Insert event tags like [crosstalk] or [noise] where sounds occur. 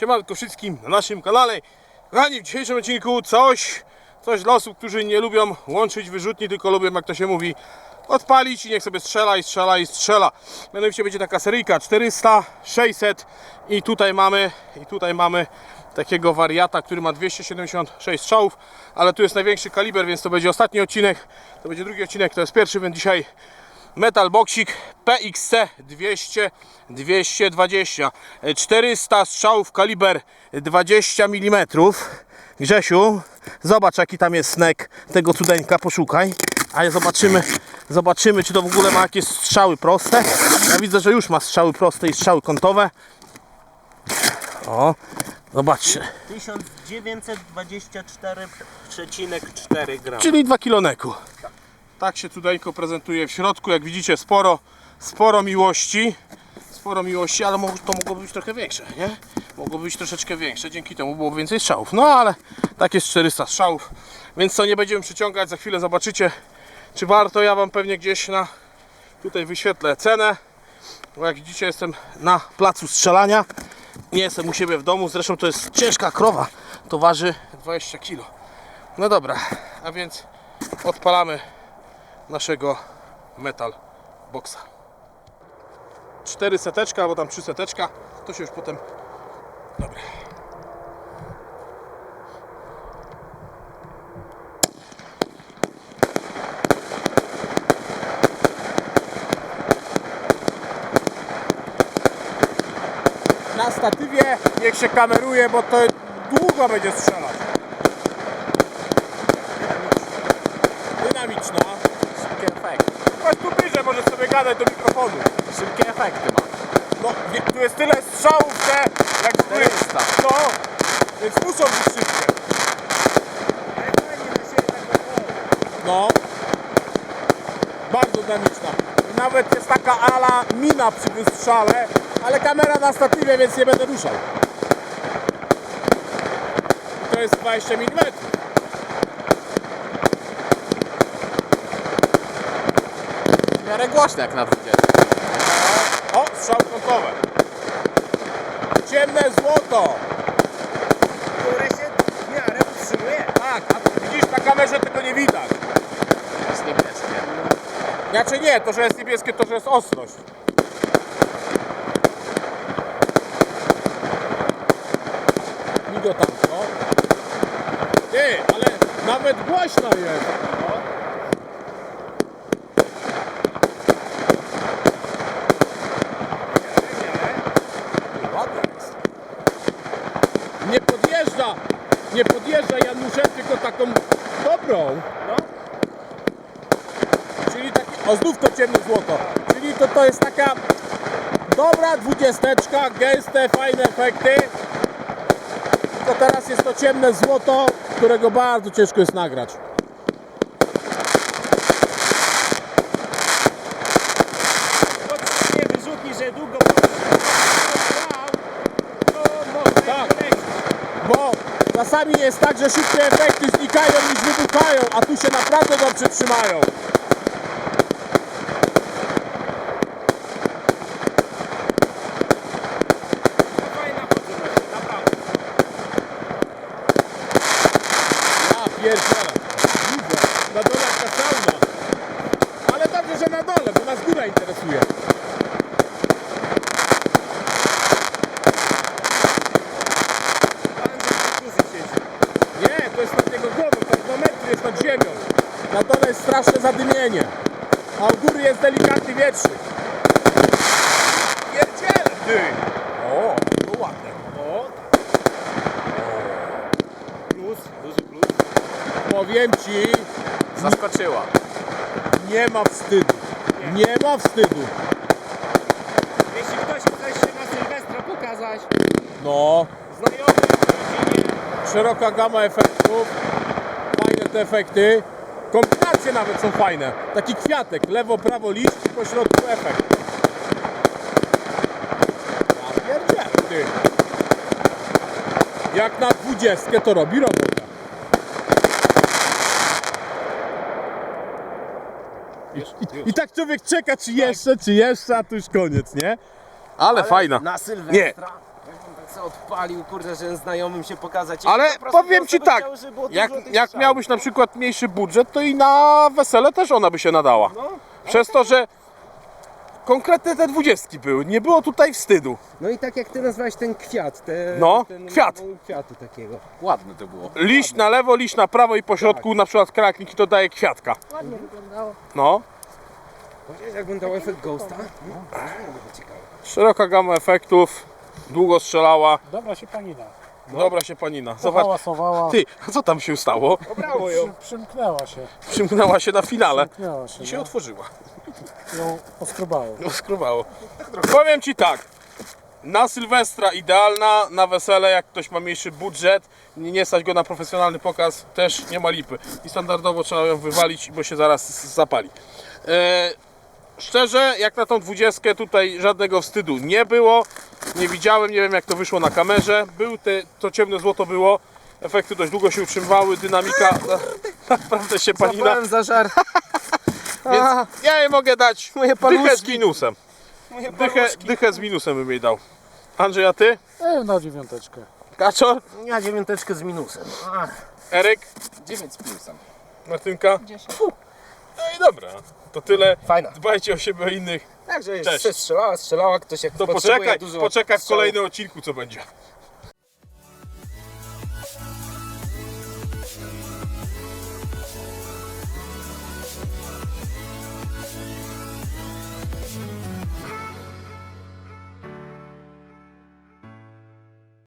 Siemanko wszystkim na naszym kanale. Kochani, w dzisiejszym odcinku coś, coś dla osób, którzy nie lubią łączyć wyrzutni, tylko lubią, jak to się mówi, odpalić i niech sobie strzela i strzela i strzela. Mianowicie będzie taka seryjka 400, 600 i tutaj mamy, i tutaj mamy takiego wariata, który ma 276 strzałów, ale tu jest największy kaliber, więc to będzie ostatni odcinek, to będzie drugi odcinek, to jest pierwszy, więc dzisiaj Metal Boxik PXC 200 220 400 strzałów kaliber 20 mm Grzesiu, zobacz jaki tam jest snek tego cudeńka, poszukaj. A zobaczymy, zobaczymy czy to w ogóle ma jakieś strzały proste. Ja widzę, że już ma strzały proste i strzały kątowe. O, zobaczcie. 1924,4 gram. czyli 2 kg neku. Tak się cudeńko prezentuje w środku. Jak widzicie, sporo, sporo miłości. Sporo miłości, ale to mogło być trochę większe, nie? Mogło być troszeczkę większe, dzięki temu było więcej strzałów. No ale tak jest 400 strzałów, więc co nie będziemy przyciągać. Za chwilę zobaczycie, czy warto. Ja Wam pewnie gdzieś na tutaj wyświetlę cenę. Bo jak widzicie, jestem na placu strzelania. Nie jestem u siebie w domu. Zresztą to jest ciężka krowa. To waży 20 kg. No dobra, a więc odpalamy naszego metal boxa. Cztery seteczka, albo tam trzy seteczka, to się już potem... Dobra. Na statywie niech się kameruje, bo to długo będzie strzelać. Dynamiczna. Szybkie efekty. Chodź tu bliżej, gadać do mikrofonu. Szybkie efekty ma. No, wie- tu jest tyle strzałów, że jak. 400. No, więc muszą być szybkie. No. Bardzo dynamiczna. Nawet jest taka ala mina przy wystrzale, ale kamera na statywie, więc nie będę ruszał. To jest 20 mm. Miarę głośne jak na 20. O, strzał kątowe. Ciemne złoto. które się w miarę utrzymuje. Tak, a widzisz na kamerze tego nie widać. Jest niebieskie. Znaczy nie, to że jest niebieskie, to że jest ostrość. Migotanko. Ty, ale nawet głośno jest. Ładnie jest. Nie podjeżdża, nie tylko taką dobrą. No, Czyli taki, o znów to ciemne złoto. Czyli to, to jest taka dobra dwudziesteczka, gęste, fajne efekty. Tylko teraz jest to ciemne złoto, którego bardzo ciężko jest nagrać. to nie wyrzutni, że długo grał, to można Tak. polecić. Bo czasami jest tak, że szybkie efekty znikają niż wybuchają, a tu się naprawdę dobrze trzymają. Fajna naprawdę. Ja pierdzielę. Widzę. Na dole jaka sauna. Ale dobrze, że na dole, bo nas góra interesuje. Pan ze kuzy siedzi. Nie, to jest nad jego głową, nad ziemią. Na dole jest straszne zadymienie, a u góry jest delikatny wietrzyk. Pierdziele, ty! O, to ładne. O, plus, duży plus. Powiem ci, Zaskoczyła. nie ma wstydu. Nie ma wstydu. Jeśli ktoś chce się na Sylwestra pokazać, No, znajomy, rodzinie, szeroka gama efektów, efekty. Kombinacje nawet są fajne. Taki kwiatek, lewo, prawo liść i po środku efekt. Ja ty. Jak na dwudziestkę to robi robotę. I, i, I tak człowiek czeka, czy jeszcze, czy jeszcze, a tu już koniec, nie? Ale fajna. na Sylwestra. Co odpalił, kurde, że znajomym się pokazać. I Ale po prostu powiem po ci tak, chciał, żeby było jak, tych jak miałbyś na przykład mniejszy budżet, to i na wesele też ona by się nadała. No, Przez to, że konkretne te dwudziestki były, nie było tutaj wstydu. no i tak jak ty nazwałeś ten kwiat. Te, No, ten kwiat. Kwiatu takiego. Ładne to było. Liść na lewo, liść na prawo i po środku na przykład kraknik i to daje kwiatka. Ładnie wyglądało. No, Chociaż jakbym dał efekt ghosta, no, to ciekawe. szeroka gama efektów, długo strzelała, Dobra się panina. dobra się panina. Zobacz, ty, a co tam się stało? Brawo ją. Przy, przymknęła się. Przymknęła się na finale Przymknęła się. i się no. otworzyła. Ją oskrobało. Skrowało. Powiem ci tak. Na Sylwestra idealna, na wesele jak ktoś ma mniejszy budżet, nie, nie stać go na profesjonalny pokaz, też nie ma lipy. I standardowo trzeba ją wywalić, bo się zaraz s- zapali. E, szczerze, jak na tą dwudziestkę tutaj żadnego wstydu nie było. Nie widziałem, nie wiem jak to wyszło na kamerze. Był te, to ciemne złoto było. Efekty dość długo się utrzymywały, dynamika na, [laughs] naprawdę się panina. Złapałem za żar. [laughs] Więc ja jej mogę dać Moje dychę z paluszki. minusem. Moje Dychę, paluszki. dychę z minusem bym jej dał. Andrzej, a ty? E, na dziewiąteczkę. Kaczor? Ja dziewiąteczkę z minusem. Ach. Eryk? 9 z plusem. Martynka? 10. No i dobra. To tyle. Fajna. Dbajcie o siebie o innych. Także Cześć. jeszcze strzelała, strzelała, ktoś jak To potrzebuje poczekaj, dużo poczekaj w kolejnym odcinku co będzie.